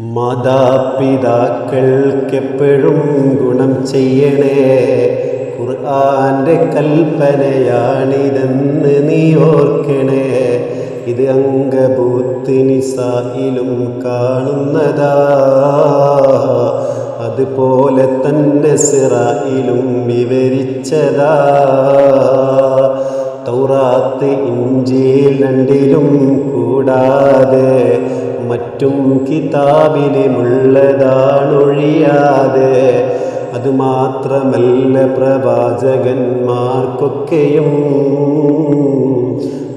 മാതാപിതാക്കൾക്കെപ്പോഴും ഗുണം ചെയ്യണേ. ഖുർആാന്റെ കൽപ്പനയാണിതെന്ന് നീ ഓർക്കണേ. ഇത് അംഗഭൂത്തിനിസായിലും കാണുന്നതാ. അതുപോലെ തന്നെ സിറായിലും വിവരിച്ചതാ. തൗറാത്ത് ഇഞ്ചിയിൽ രണ്ടിലും കൂടാതെ മറ്റും കിതാബിലുമുള്ളതാണൊഴിയാതെ അതുമാത്രമല്ല പ്രവാചകന്മാർക്കൊക്കെയും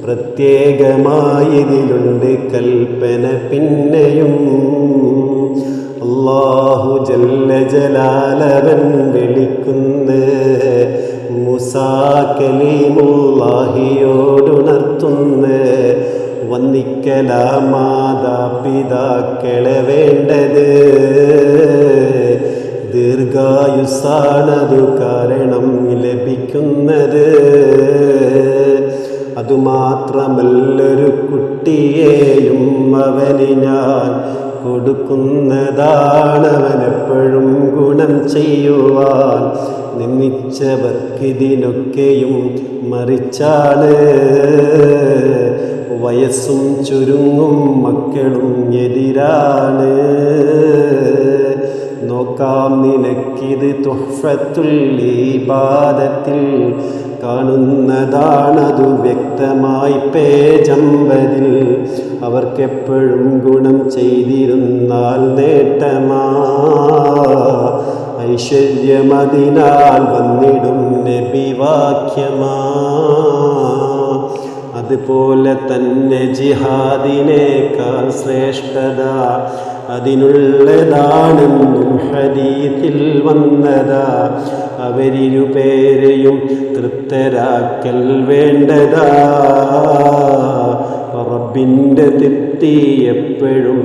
പ്രത്യേകമായതിലുണ്ട് കൽപ്പന പിന്നെയും. അള്ളാഹു ജല്ല ജലാലവൻ വിളിക്കുന്ന മുസാക്കലിമുല്ലാഹിയോടുണർത്തുന്ന വന്നിക്കല മാതാപിതാക്കളെ വേണ്ടത്. ദീർഘായുസാണതു കാരണം ലഭിക്കുന്നത്. അതുമാത്രമല്ലൊരു കുട്ടിയെയും അവന് ഞാൻ കൊടുക്കുന്നതാണവനെപ്പോഴും ഗുണം ചെയ്യുവാൻ നിന്നിച്ചവർക്കിതിനൊക്കെയും മറിച്ചാണ്. വയസ്സും ചുരുങ്ങും മക്കളും എതിരാണ്. നോക്കാം നിനക്കിത് തുഹഫത്തുല്ലീബാദത്തിൽ കാണുന്നതാണതു വ്യക്തമായി പേജമ്പതിൽ അവർക്കെപ്പോഴും ഗുണം ചെയ്തിരുന്നാൽ നേട്ടമാ. ഐശ്വര്യമതിനാൽ വന്നിടും നബിവാക്യമാ. അതുപോലെ തന്നെ ജിഹാദിനേക്കാൾ ശ്രേഷ്ഠത അതിനുള്ളതാണെന്നും ഹരീതിൽ വന്നതാ. അവരിരുപേരെയും തൃപ്തരാക്കൽ വേണ്ടതാ. റബ്ബിന്റെ തൃപ്തി എപ്പോഴും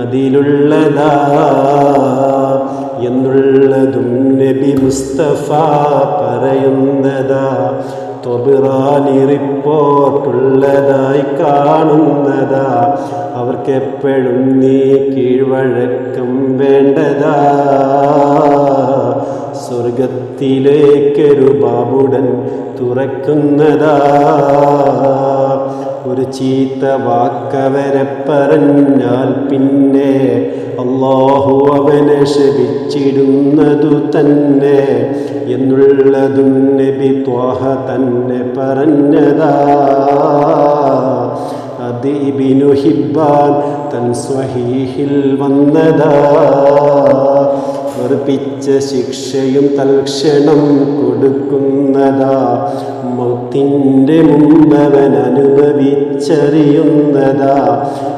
അതിലുള്ളതാ എന്നുള്ളതും നബി മുസ്തഫ പറയുന്നതാ. റിപ്പോർട്ടുള്ളതായി കാണുന്നതാ. അവർക്കെപ്പോഴും നീ കീഴ്വഴക്കം വേണ്ടതാ. സ്വർഗത്തിലേക്കൊരു ബാബുടൻ തുറക്കുന്നതാ. ഒരു ചീത്ത വാക്കവരെ പറഞ്ഞാൽ പിന്നെ അള്ളാഹു അവനെ തന്നെ. എന്നുള്ളതും നബി ത്വാഹ തന്നെ പറഞ്ഞതാ. അത് ഹിബാൻ തൻ സ്വഹീഹിൽ വന്നതാ. വെറുപ്പിച്ച ശിക്ഷയും തൽക്ഷണം കൊടുക്കുന്നതാ മൗത്തിന്റെ മുമ്പവൻ അനുഭവിച്ചറിയുന്നതാ.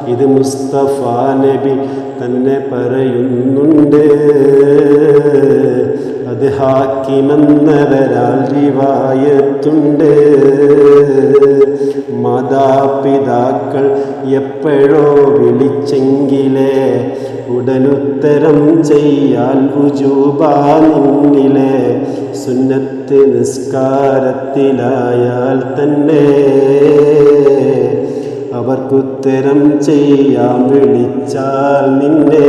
ഇത് മുസ്തഫ നബി തന്നെ പറയുന്നുണ്ട്. അത് ഹാക്കിമെന്നവരാൽ റിവായത്തുണ്ട്. മാതാപിതാക്കൾ എപ്പോഴോ വിളിച്ചെങ്കിലേ ഉടനുത്തരം ചെയ്യാൻ ഉജൂബാനിന്നിലെ സുന്നത്ത് നിസ്കാരത്തിലായാൽ തന്നെ അവർക്കുത്തരം ചെയ്യാൻ വിളിച്ചാൽ നിന്നെ.